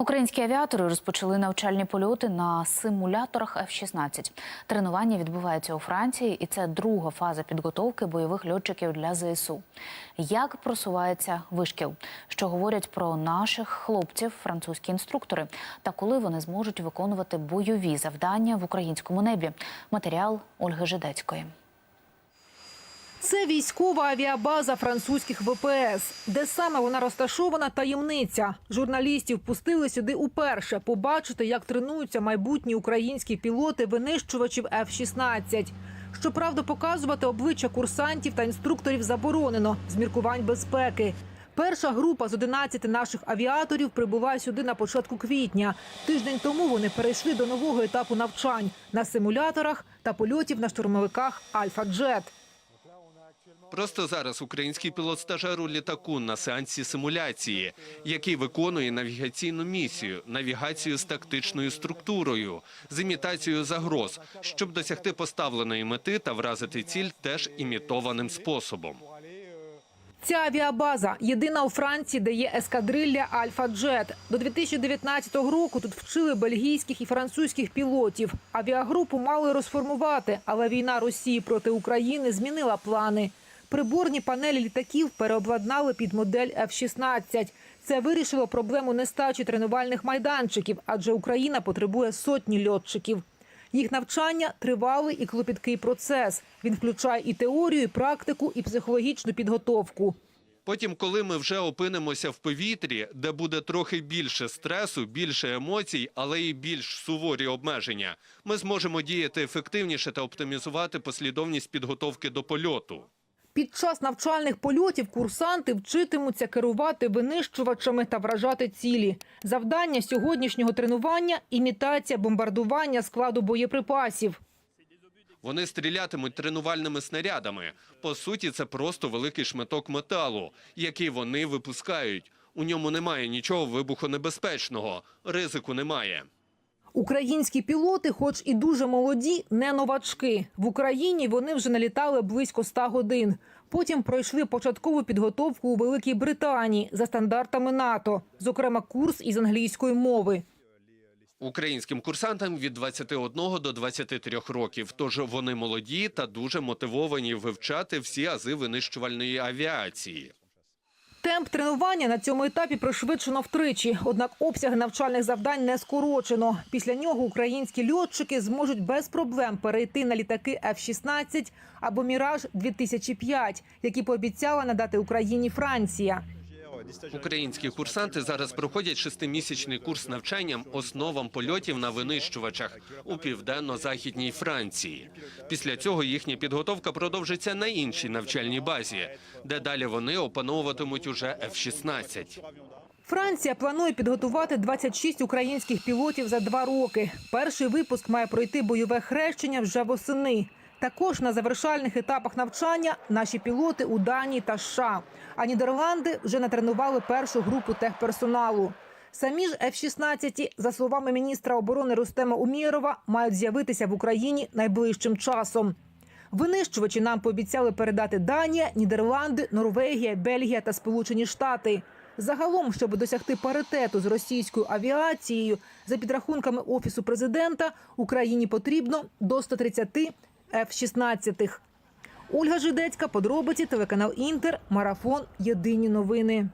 Українські авіатори розпочали навчальні польоти на симуляторах F-16. Тренування відбувається у Франції, і це друга фаза підготовки бойових льотчиків для ЗСУ. Як просувається вишкіл? Що говорять про наших хлопців, французькі інструктори, та коли вони зможуть виконувати бойові завдання в українському небі? Матеріал Ольги Жидецької. Це військова авіабаза французьких ВПС. Де саме вона розташована, таємниця. Журналістів пустили сюди уперше побачити, як тренуються майбутні українські пілоти винищувачів F-16. Щоправда, показувати обличчя курсантів та інструкторів заборонено з міркувань безпеки. Перша група з 11 наших авіаторів прибула сюди на початку квітня. Тиждень тому вони перейшли до нового етапу навчань на симуляторах та польотів на штурмовиках Альфа Джет. Просто зараз український пілот стажер у літаку на сеансі симуляції, який виконує навігаційну місію, навігацію з тактичною структурою, з імітацією загроз, щоб досягти поставленої мети та вразити ціль теж імітованим способом. Ця авіабаза єдина у Франції, де є ескадрилля Альфа Джет. До 2019 року тут вчили бельгійських і французьких пілотів. Авіагрупу мали розформувати, але війна Росії проти України змінила плани. Приборні панелі літаків переобладнали під модель F-16. Це вирішило проблему нестачі тренувальних майданчиків, адже Україна потребує сотні льотчиків. Їх навчання тривалий і клопіткий процес. Він включає і теорію, і практику, і психологічну підготовку. Потім, коли ми вже опинимося в повітрі, де буде трохи більше стресу, більше емоцій, але і більш суворі обмеження, ми зможемо діяти ефективніше та оптимізувати послідовність підготовки до польоту. Під час навчальних польотів курсанти вчитимуться керувати винищувачами та вражати цілі. Завдання сьогоднішнього тренування імітація бомбардування складу боєприпасів. Вони стрілятимуть тренувальними снарядами. По суті, це просто великий шматок металу, який вони випускають. У ньому немає нічого вибухонебезпечного, ризику немає. Українські пілоти, хоч і дуже молоді, не новачки. В Україні вони вже налітали близько 100 годин. Потім пройшли початкову підготовку у Великій Британії за стандартами НАТО, зокрема курс із англійської мови. Українським курсантам від 21 до 23 років. Тож вони молоді та дуже мотивовані вивчати всі ази винищувальної авіації. Темп тренування на цьому етапі пришвидшено втричі, однак обсяги навчальних завдань не скорочено. Після нього українські льотчики зможуть без проблем перейти на літаки F-16 або Міраж 2005 які пообіцяла надати Україні Франція. Українські курсанти зараз проходять шестимісячний курс навчанням основам польотів на винищувачах у південно-західній Франції. Після цього їхня підготовка продовжиться на іншій навчальній базі, де далі вони опановуватимуть уже F-16. Франція планує підготувати 26 українських пілотів за два роки. Перший випуск має пройти бойове хрещення вже восени. Також на завершальних етапах навчання наші пілоти у Данії та США. А Нідерланди вже натренували першу групу техперсоналу. Самі ж F-16, за словами міністра оборони Рустема Умєрова, мають з'явитися в Україні найближчим часом. Винищувачі нам пообіцяли передати Данія, Нідерланди, Норвегія, Бельгія та Сполучені Штати. Загалом, щоб досягти паритету з російською авіацією, за підрахунками офісу президента, Україні потрібно до 130 F-16. Ольга Жидецька, подробиці, телеканал Інтер, марафон. Єдині новини.